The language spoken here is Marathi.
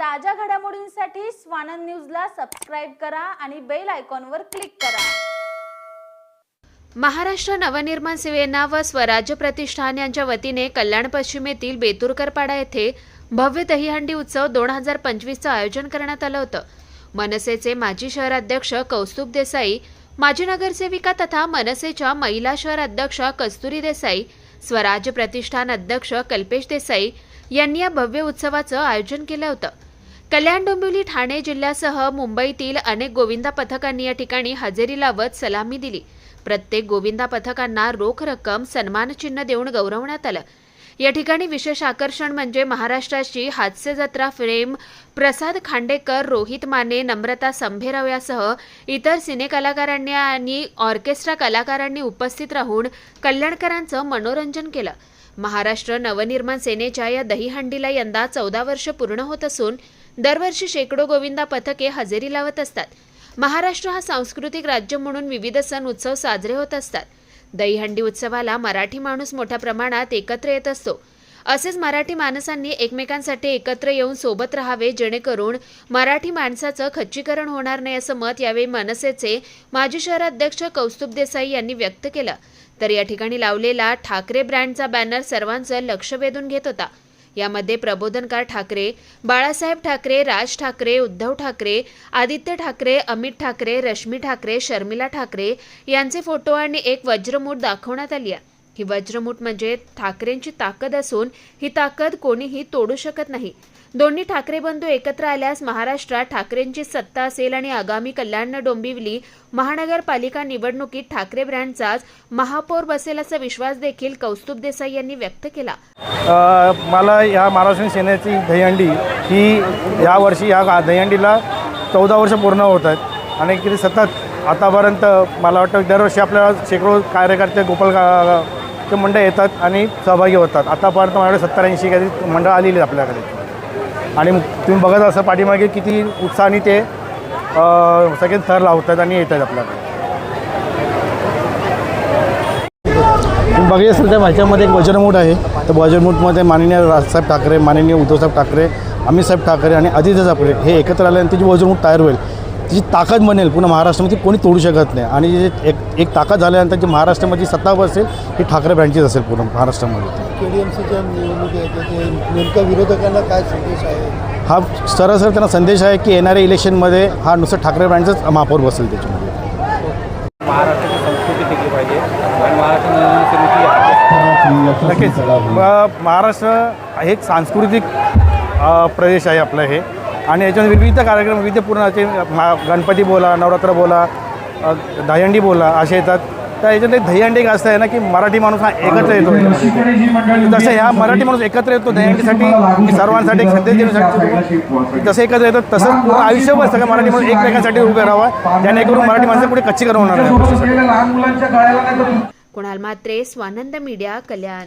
ताज्या घडामोडींसाठी स्वानंद न्यूजला सबस्क्राईब करा आणि बेल आयकॉनवर क्लिक करा. महाराष्ट्र नवनिर्माण सेना व स्वराज्य प्रतिष्ठान यांच्या वतीने कल्याण पश्चिमेतील बेतुरकरपाडा येथे भव्य दहीहंडी उत्सव दोन हजार पंचवीसचं आयोजन करण्यात आलं होतं. मनसेचे माजी शहराध्यक्ष कौस्तुभ देसाई माजी नगरसेविका तथा मनसेच्या महिला शहर अध्यक्षा कस्तुरी देसाई स्वराज्य प्रतिष्ठान अध्यक्ष कल्पेश देसाई यांनी या भव्य उत्सवाचं आयोजन केलं होतं. कल्याण डोंबिवली ठाणे जिल्ह्यासह मुंबईतील अनेक गोविंदा पथकांनी या ठिकाणी हजेरी लावत सलामी दिली. प्रत्येक गोविंदा पथकांना रोख रक्कम सन्मानचिन्ह देऊन गौरवण्यात आलं. या ठिकाणी विशेष आकर्षण म्हणजे महाराष्ट्राची हास्य जत्रा फ्रेम प्रसाद खांडेकर रोहित माने नम्रता संभेराव यासह इतर सिनेकलाकारांनी आणि ऑर्केस्ट्रा कलाकारांनी उपस्थित राहून कल्याणकरांचं मनोरंजन केलं. महाराष्ट्र नवनिर्माण सेनेच्या या दहीहंडीला यंदा चौदा वर्ष पूर्ण होत असून दरवर्षी शेकडो गोविंदा पथके हजेरी लावत असतात. महाराष्ट्र हा सांस्कृतिक राज्य म्हणून विविध सण उत्सव साजरे होत असतात. दहीहंडी उत्सवाला मराठी माणूस मोठ्या प्रमाणात एकत्र येत असतो. असेच मराठी माणसांनी एकमेकांसाठी एकत्र येऊन सोबत राहावे जेणेकरून मराठी माणसाचं खच्चीकरण होणार नाही असं मत यावेळी मनसेचे माजी शहराध्यक्ष कौस्तुभ देसाई यांनी व्यक्त केलं. तर या ठिकाणी लावलेला ठाकरे ब्रँडचा बॅनर सर्वांचं लक्ष वेधून घेत होता. यामध्ये प्रबोधनकार ठाकरे बाळासाहेब ठाकरे राज ठाकरे उद्धव ठाकरे आदित्य ठाकरे अमित ठाकरे रश्मी ठाकरे शर्मिला ठाकरे यांचे फोटो आणि एक वज्रमूठ दाखवण्यात आली आहे. ही वज्रमूठ म्हणजे ठाकरेंची ताकद असून ही ताकद कोणीही तोडू शकत नाही. दोन्ही ठाकरे बंधू एकत्र आल्यास महाराष्ट्रात ठाकरेंची सत्ता असेल आणि आगामी कल्याण डोंबिवली महानगरपालिका निवडणुकीत ठाकरे ब्रँडचाच महापौर बसेल असा विश्वास देखील कौस्तुभ देसाई यांनी व्यक्त केला. मला या महाराष्ट्र सेनेची दहीहंडी ही यावर्षी या दहीहंडीला चौदा वर्ष पूर्ण होत आहेत. आणि किती सतत आतापर्यंत मला वाटतं दरवर्षी आपल्याला शेकडो कार्यकर्ते गोपाल गा- मंडळ येतात आणि सहभागी होतात. आतापर्यंत माझ्याकडे सत्तर ऐंशी काही मंडळ आलेली आपल्याकडे. आणि तुम्ही बघत असं पाठीमागे किती उत्साहाने ते सगळे थर लावतात आणि येतात आपल्याकडे तुम्ही बघितलं असेल त्या ह्याच्यामध्ये एक वजनमूठ आहे. तर वजनमूठमध्ये माननीय राजसाहेब ठाकरे माननीय उद्धवसाहेब ठाकरे अमितसाहेब ठाकरे आणि आदित्य ठाकरे हे एकत्र आल्यानंतर जी वजनमूठ तयार होईल. तिची ताकद बनेल पुन्हा महाराष्ट्रामध्ये कोणी तोडू शकत नाही. आणि जे एक एक ताकद झाल्यानंतर जी महाराष्ट्रामध्ये सत्ता बसेल ही ठाकरे ब्रँचीच असेल पूर्ण महाराष्ट्रामध्ये. के डी एम सीच्या निवडणुकी आहेत ते नेमक्या विरोधकांना काय संदेश आहे? हा सरसर त्यांना संदेश आहे की येणाऱ्या इलेक्शनमध्ये हा नुसतं ठाकरे ब्रँडचाच महापौर बसेल त्याच्यामध्ये. महाराष्ट्राची संस्कृती टिकली पाहिजे आणि महाराष्ट्र नक्कीच. हे एक सांस्कृतिक प्रदेश आहे आपलं हे. आणि याच्यामध्ये विविध कार्यक्रम विविध पूर्ण असे मा- गणपती बोला नवरात्र बोला दहीहंडी बोला असे येतात. तर याच्यात दहीहंडी एक असं आहे ना की मराठी माणूस हा एकत्र येतो. जसं ह्या मराठी माणूस एकत्र येतो दहीहंडीसाठी सर्वांसाठी एक संदेश देण्यासाठी जसं एकत्र येतो तसंच पूर्ण आयुष्यभर सगळं मराठी माणूस एकमेकांसाठी उभे राहावा. जेणेकरून मराठी माणसं पुढे कच्ची करून होणार नाही तर कुणाल मात्रे स्वानंद मीडिया कल्याण.